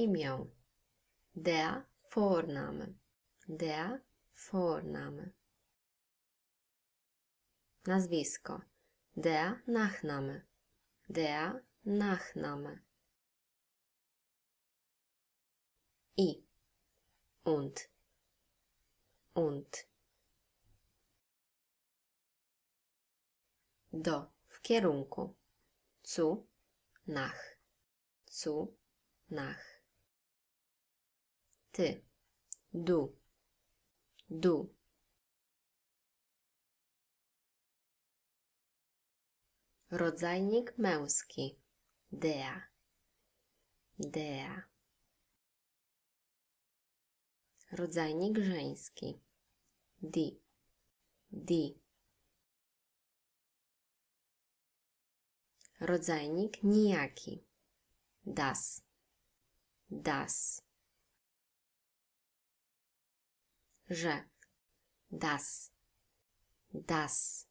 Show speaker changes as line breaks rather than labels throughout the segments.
imię. Der Vorname. Der Vorname. Nazwisko. Der Nachname. Der Nachname. I. Und. Und. Do. W kierunku. Zu. Nach. Zu. Nach. Ty. Du. Du. Rodzajnik męski. Der. Der. Rodzajnik żeński. Die. Die. Rodzajnik nijaki. Das. Das. Że. Das. Das.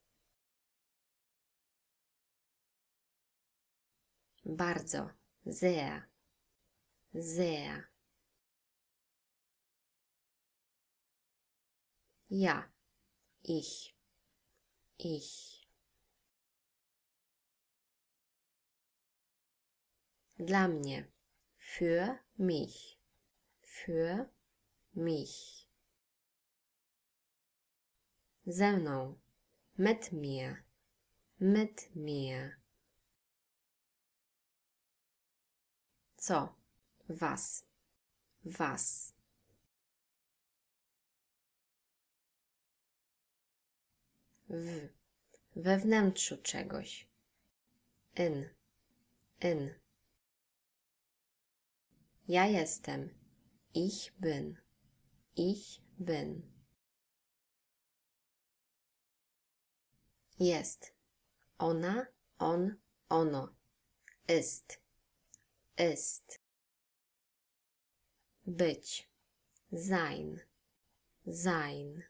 Bardzo. Sehr. Sehr. Ja. Ich. Ich. Dla mnie. Für mich. Für mich. Ze mną. Mit mir. Mit mir. Co? Was. Was. W. We wnętrzu czegoś. In. In. Ja jestem. Ich bin. Ich bin. Jest. Ona, on, ono. Ist. Ist. Być. Sein. Sein.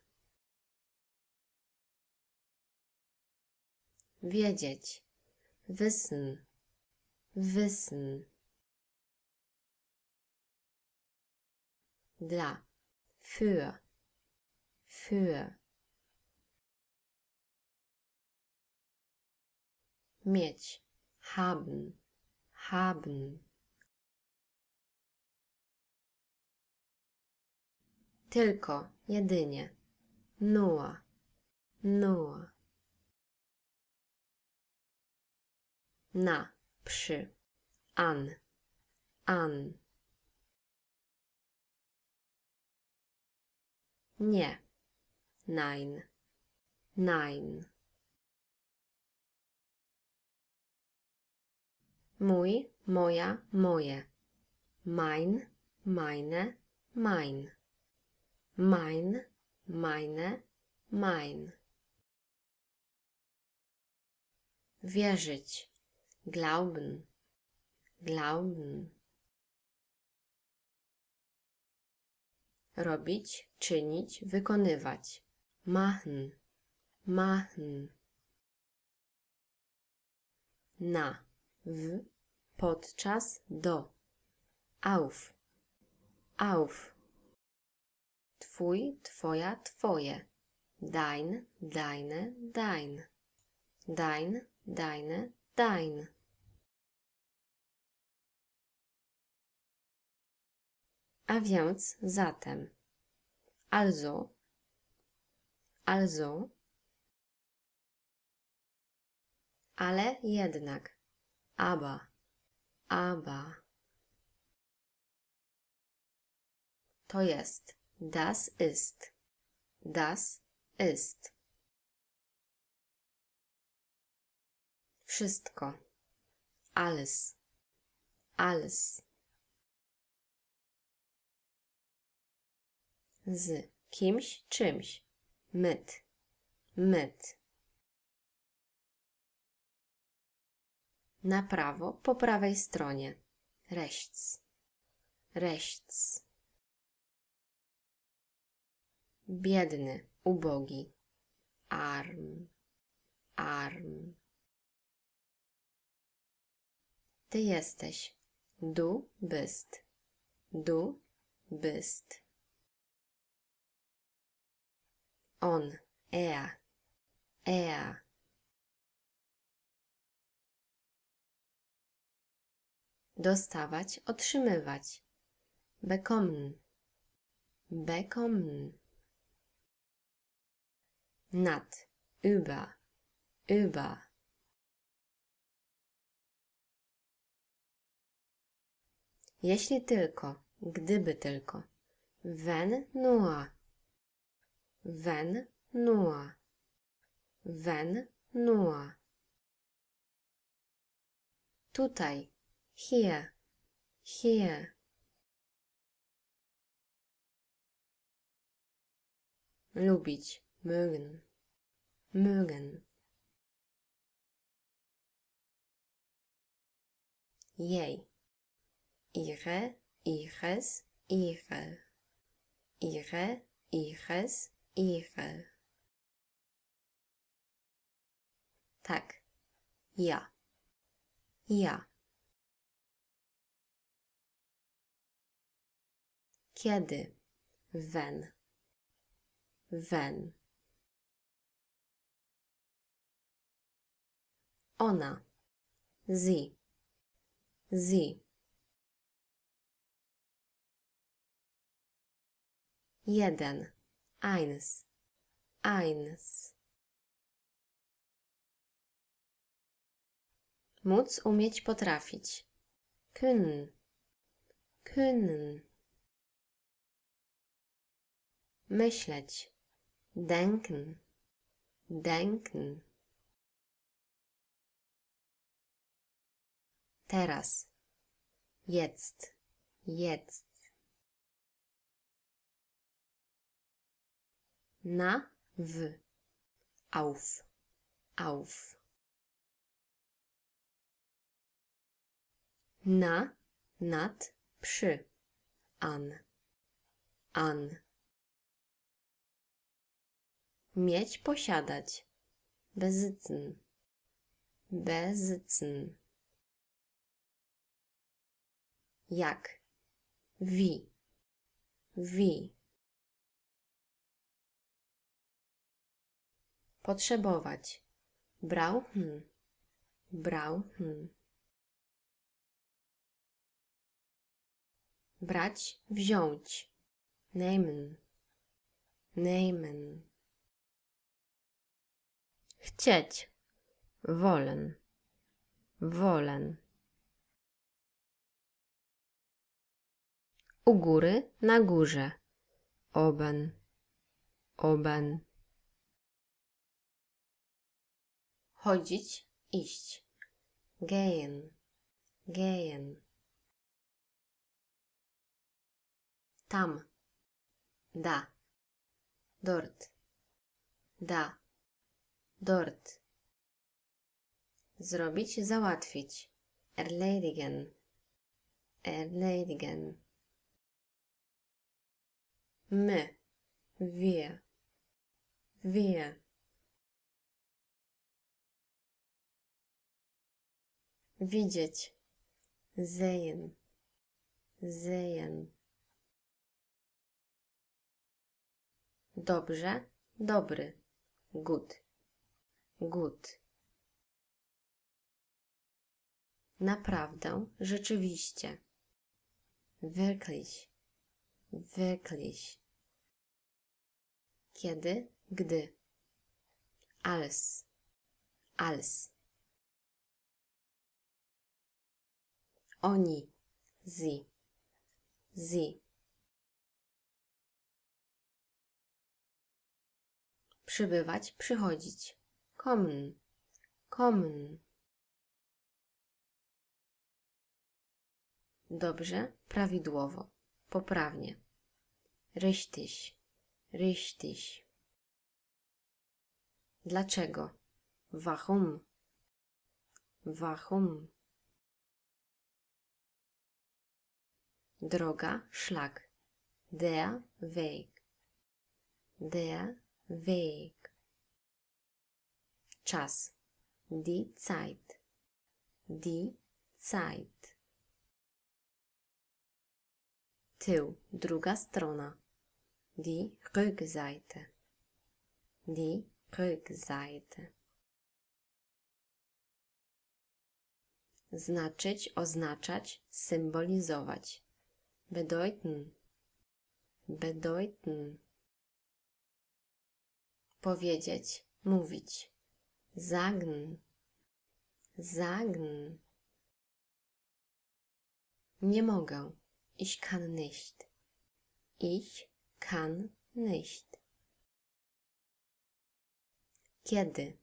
Wiedzieć. Wissen. Wissen. Dla. Für. Für. Mieć. Haben. Haben. Tylko, jedynie. Nur. Nur. Na. Przy. An. An. Nie. Nein. Nein. Mój, moja, moje. Mein, meine, mein. Mein, meine, mein. Wierzyć. Glauben. Glauben. Robić, czynić, wykonywać. Machen. Machen. Na. W. Podczas. Do. Auf. Auf. Twój, twoja, twoje. Dein, deine, dein. Dein, deine, dein. A więc zatem. Also. Also. Ale jednak. Aber. Aber. To jest. Das ist. Das ist. Wszystko. Alles. Alles. Z kimś, czymś. Mit. Mit. Na prawo, po prawej stronie. Rechts. Rechts. Biedny, ubogi. Arm. Arm. Ty jesteś. Du bist. Du bist. On, er, er. Dostawać, otrzymywać. Bekommen. Bekommen. Nad, über, über. Jeśli tylko, gdyby tylko. Wenn nur. Wenn nur. Wenn nur. Tutaj. Hier. Hier. Lubić. Mögen. Mögen. Jej. Ihre, ihres, ihre. Ihre, ihres, ihre. Tak. Ja. Ja. Kiedy? Wenn. Wenn. Ona. Sie. Sie. Jeden. Eins. Eins. Móc, umieć, potrafić. Können. Können. Myśleć. Denken. Denken. Teraz. Jetzt. Jetzt. Na, w. Auf. Auf. Na, nad, przy. An. An. Mieć, posiadać. Besitzen. Besitzen. Jak. Wie. Wie. Potrzebować. Brauchen. Brauchen. Brać, wziąć. Nehmen. Nehmen. Chcieć. Wollen. Wollen. U góry, na górze. Oben. Oben. Chodzić, iść. Gehen. Gehen. Tam. Da. Dort. Da. Dort. Zrobić, załatwić. Erledigen. Erledigen. My. Wir. Wir. Widzieć. Sehen. Sehen. Dobrze, dobry. Gut. Gut. Naprawdę, rzeczywiście. Wirklich. Wirklich. Kiedy, gdy. Als. Als. Oni. Sie. Sie. Przybywać, przychodzić. Kommen. Kommen. Dobrze, prawidłowo, poprawnie. Richtig. Richtig. Dlaczego? Warum? Warum? Droga, szlak. Der Weg. Der Weg. Czas. Die Zeit. Die Zeit. Tył, druga strona. Die Rückseite. Die Rückseite. Znaczyć, oznaczać, symbolizować. Bedeuten. Bedeuten. Powiedzieć, mówić. Sagen. Sagen. Nie mogę. Ich kann nicht. Ich kann nicht. Kiedy?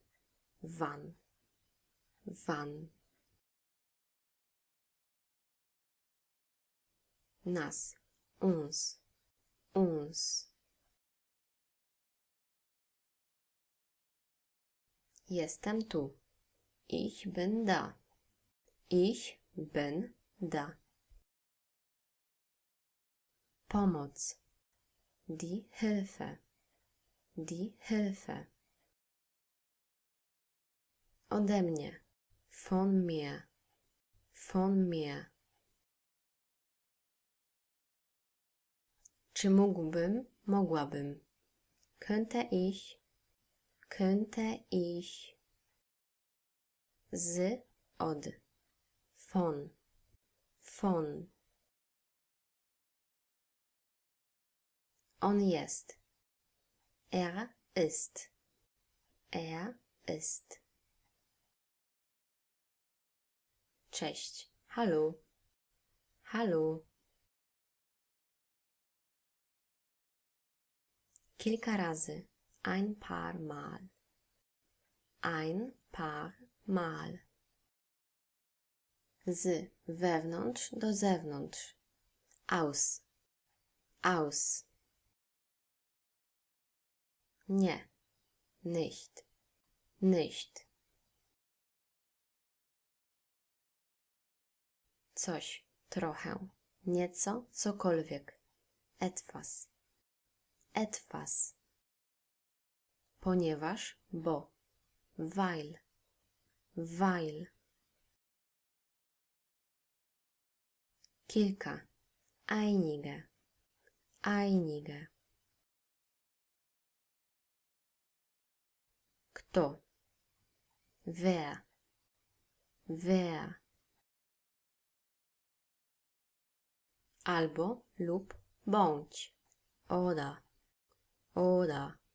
Wann? Wann? Nas. Uns. Uns. Jestem tu. Ich bin da. Ich bin da. Pomoc. Die Hilfe. Die Hilfe. Ode mnie. Von mir. Von mir. Czy mógłbym? Mogłabym. Könnte ich? Könnte ich? Z, od. Von. Von. On jest. Er ist. Er ist. Cześć. Hallo. Hallo. Kilka razy. Ein paar Mal. Ein paar Mal. Z wewnątrz do zewnątrz. Aus. Aus. Nie. Nicht. Nicht. Coś. Trochę. Nieco. Cokolwiek. Etwas. Etwas. Ponieważ, bo. Weil. Weil. Kilka. Einige. Einige. Kto? Wer? Wer? Albo lub bądź. Oder. Oder.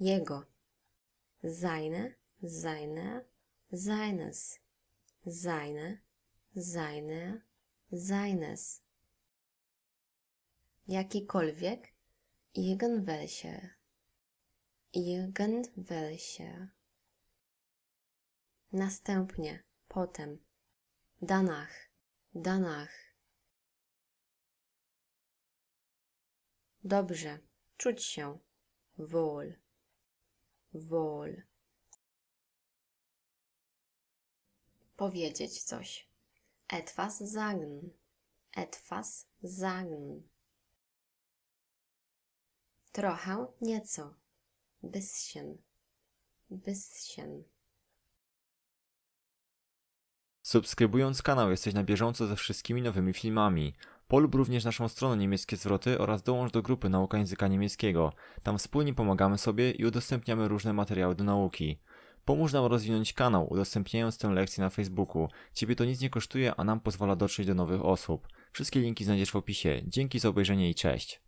Jego. Seine, seine, seines. Seine, seine, seines. Jakikolwiek. Irgendwelche. Irgendwelche. Następnie. Potem. Danach. Danach. Dobrze. Czuć się. Wohl. Wohl. Powiedzieć coś. Etwas sagen. Etwas sagen. Trochę, nieco. Bisschen. Bisschen.
Subskrybując kanał jesteś na bieżąco ze wszystkimi nowymi filmami. Polub również naszą stronę niemieckie zwroty oraz dołącz do grupy Nauka Języka Niemieckiego. Tam wspólnie pomagamy sobie i udostępniamy różne materiały do nauki. Pomóż nam rozwinąć kanał, udostępniając tę lekcję na Facebooku. Ciebie to nic nie kosztuje, a nam pozwala dotrzeć do nowych osób. Wszystkie linki znajdziesz w opisie. Dzięki za obejrzenie i cześć.